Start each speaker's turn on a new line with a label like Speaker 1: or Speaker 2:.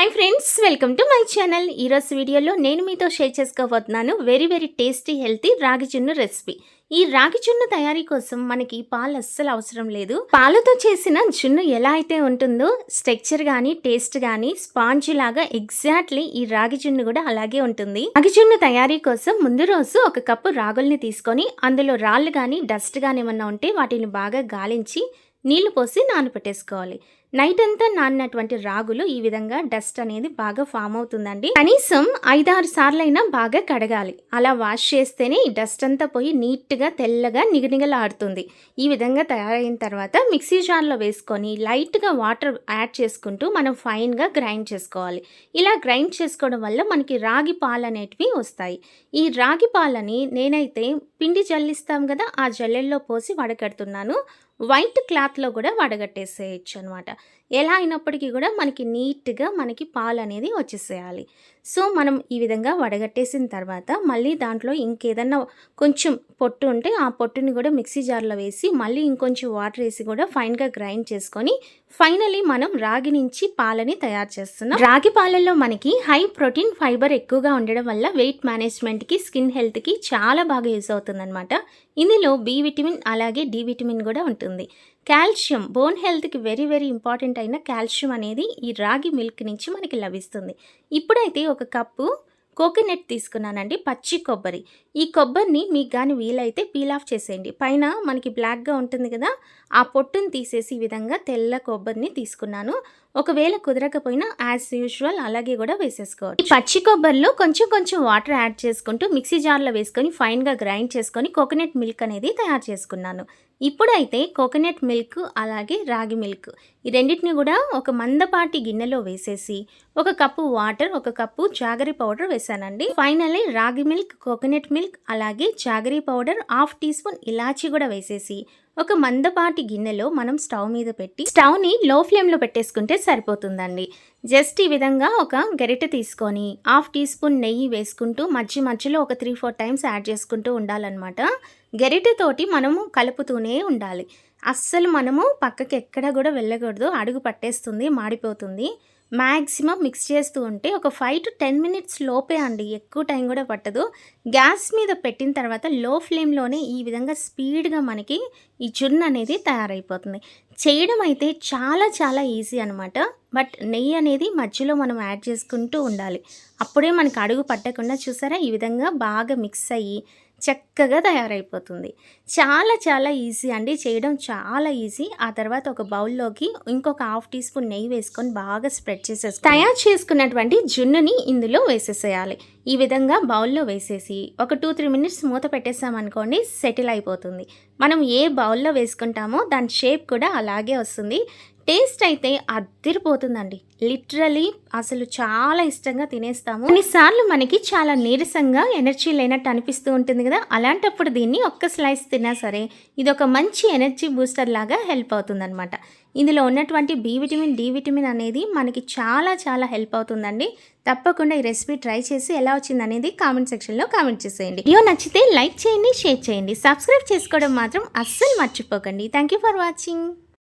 Speaker 1: hi friends welcome to my channel ఈరోజు వీడియోలో నేను మీతో షేర్ చేసుకోబోతున్నాను వెరీ వెరీ టేస్టీ హెల్తీ రాగి జున్ను రెసిపీ ఈ రాగి జున్ను తయారీ కోసం మనకి పాలు అస్సలు అవసరం లేదు పాలతో చేసిన జున్ను ఎలా అయితే ఉంటుందో స్ట్రక్చర్ కానీ టేస్ట్ కానీ స్పాంజ్ లాగా ఎగ్జాక్ట్లీ ఈ రాగి జున్ను కూడా అలాగే ఉంటుంది రాగి జున్ను తయారీ కోసం ముందు రోజు ఒక కప్పు రాగుల్ని తీసుకొని అందులో రాళ్ళు కానీ డస్ట్ కానీ ఏమన్నా ఉంటే వాటిని బాగా గాలించి నీళ్లు పోసి నానపెట్టేసుకోవాలి నైట్ అంతా నానినటువంటి రాగులు ఈ విధంగా డస్ట్ అనేది బాగా ఫామ్ అవుతుందండి కనీసం ఐదారు సార్లైనా బాగా కడగాలి అలా వాష్ చేస్తేనే ఈ డస్ట్ అంతా పోయి నీట్గా తెల్లగా నిగనిగలాడుతుంది ఈ విధంగా తయారైన తర్వాత మిక్సీ జార్లో వేసుకొని లైట్గా వాటర్ యాడ్ చేసుకుంటూ మనం ఫైన్గా గ్రైండ్ చేసుకోవాలి ఇలా గ్రైండ్ చేసుకోవడం వల్ల మనకి రాగి పాలు అనేటివి వస్తాయి ఈ రాగి పాలని నేనైతే పిండి జల్లిస్తాం కదా ఆ జల్లెల్లో పోసి వడకడుతున్నాను వైట్ క్లాత్లో కూడా వడగట్టేసేయచ్చు అనమాట ఎలా అయినప్పటికీ కూడా మనకి నీట్గా మనకి పాలు అనేది వచ్చేసేయాలి సో మనం ఈ విధంగా వడగట్టేసిన తర్వాత మళ్ళీ దాంట్లో ఇంకేదన్నా కొంచెం పొట్టు ఉంటే ఆ పొట్టుని కూడా మిక్సీ జార్లో వేసి మళ్ళీ ఇంకొంచెం వాటర్ వేసి కూడా ఫైన్గా గ్రైండ్ చేసుకొని ఫైనలీ మనం రాగి నుంచి పాలని తయారు చేస్తున్నాం రాగి పాలల్లో మనకి హై ప్రోటీన్ ఫైబర్ ఎక్కువగా ఉండడం వల్ల వెయిట్ మేనేజ్మెంట్కి స్కిన్ హెల్త్కి చాలా బాగా యూజ్ అనమాట ఇందులో బి విటమిన్ అలాగే డి విటమిన్ కూడా ఉంటుంది కాల్షియం బోన్ హెల్త్కి వెరీ వెరీ ఇంపార్టెంట్ అయిన కాల్షియం అనేది ఈ రాగి మిల్క్ నుంచి మనకి లభిస్తుంది ఇప్పుడైతే ఒక కప్పు కోకోనట్ తీసుకున్నానండి పచ్చి కొబ్బరి ఈ కొబ్బరిని మీకు కానీ వీలైతే పీల్ ఆఫ్ చేసేయండి పైన మనకి బ్లాక్గా ఉంటుంది కదా ఆ పొట్టును తీసేసి ఈ విధంగా తెల్ల కొబ్బరిని తీసుకున్నాను ఒకవేళ కుదరకపోయినా యాజ్ యూజువల్ అలాగే కూడా వేసేసుకోవచ్చు పచ్చి కొబ్బరిలో కొంచెం కొంచెం వాటర్ యాడ్ చేసుకుంటూ మిక్సీ జార్లో వేసుకొని ఫైన్గా గ్రైండ్ చేసుకొని కోకోనట్ మిల్క్ అనేది తయారు చేసుకున్నాను ఇప్పుడైతే కోకోనట్ మిల్క్ అలాగే రాగి మిల్క్ ఈ రెండింటిని కూడా ఒక మందపాటి గిన్నెలో వేసేసి ఒక కప్పు వాటర్ ఒక కప్పు జాగరీ పౌడర్ వేసానండి finally ragi milk coconut milk అలాగే jaggery powder half teaspoon ఇలాచి కూడా వేసేసి ఒక మందపాటి గిన్నెలో మనం స్టవ్ మీద పెట్టి స్టవ్ని లో ఫ్లేమ్లో పెట్టేసుకుంటే సరిపోతుందండి జస్ట్ ఈ విధంగా ఒక గరిట తీసుకొని హాఫ్ టీ స్పూన్ నెయ్యి వేసుకుంటూ మధ్య మధ్యలో ఒక త్రీ ఫోర్ టైమ్స్ యాడ్ చేసుకుంటూ ఉండాలన్నమాట గరిటెతోటి మనము కలుపుతూనే ఉండాలి అస్సలు మనము పక్కకి ఎక్కడ కూడా వెళ్ళకూడదు అడుగు పట్టేస్తుంది మాడిపోతుంది మ్యాక్సిమం మిక్స్ చేస్తూ ఉంటే ఒక ఫైవ్ టు టెన్ మినిట్స్ లోపే అండి ఎక్కువ టైం కూడా పట్టదు గ్యాస్ మీద పెట్టిన తర్వాత లో ఫ్లేమ్లోనే ఈ విధంగా స్పీడ్గా మనకి ఈ జున్ను అనేది తయారైపోతుంది చేయడం అయితే చాలా చాలా ఈజీ అనమాట బట్ నెయ్యి అనేది మధ్యలో మనం యాడ్ చేసుకుంటూ ఉండాలి అప్పుడే మనకు అడుగు పట్టకుండా చూసారా ఈ విధంగా బాగా మిక్స్ అయ్యి చక్కగా తయారైపోతుంది చాలా చాలా ఈజీ అండి చేయడం చాలా ఈజీ ఆ తర్వాత ఒక బౌల్లోకి ఇంకొక హాఫ్ టీ స్పూన్ నెయ్యి వేసుకొని బాగా స్ప్రెడ్ చేసేసి తయారు చేసుకున్నటువంటి జున్నుని ఇందులో వేసేసేయాలి ఈ విధంగా బౌల్లో వేసేసి ఒక టూ త్రీ మినిట్స్ మూత పెట్టేసామనుకోండి సెటిల్ అయిపోతుంది మనం ఏ బౌల్లో వేసుకుంటామో దాని షేప్ కూడా అలాగే వస్తుంది టేస్ట్ అయితే అద్దరిపోతుందండి లిటరలీ అసలు చాలా ఇష్టంగా తినేస్తాము కొన్నిసార్లు మనకి చాలా నీరసంగా ఎనర్జీ లేనట్టు అనిపిస్తూ ఉంటుంది కదా అలాంటప్పుడు దీన్ని ఒక్క స్లైస్ తిన్నా సరే ఇది ఒక మంచి ఎనర్జీ బూస్టర్ లాగా హెల్ప్ అవుతుందన్నమాట ఇందులో ఉన్నటువంటి బి విటమిన్ డి విటమిన్ అనేది మనకి చాలా చాలా హెల్ప్ అవుతుందండి తప్పకుండా ఈ రెసిపీ ట్రై చేసి ఎలా వచ్చింది అనేది కామెంట్ సెక్షన్లో కామెంట్ చేసేయండి వీడియో నచ్చితే లైక్ చేయండి షేర్ చేయండి సబ్స్క్రైబ్ చేసుకోవడం మాత్రం అస్సలు మర్చిపోకండి థ్యాంక్ యూ ఫర్ వాచింగ్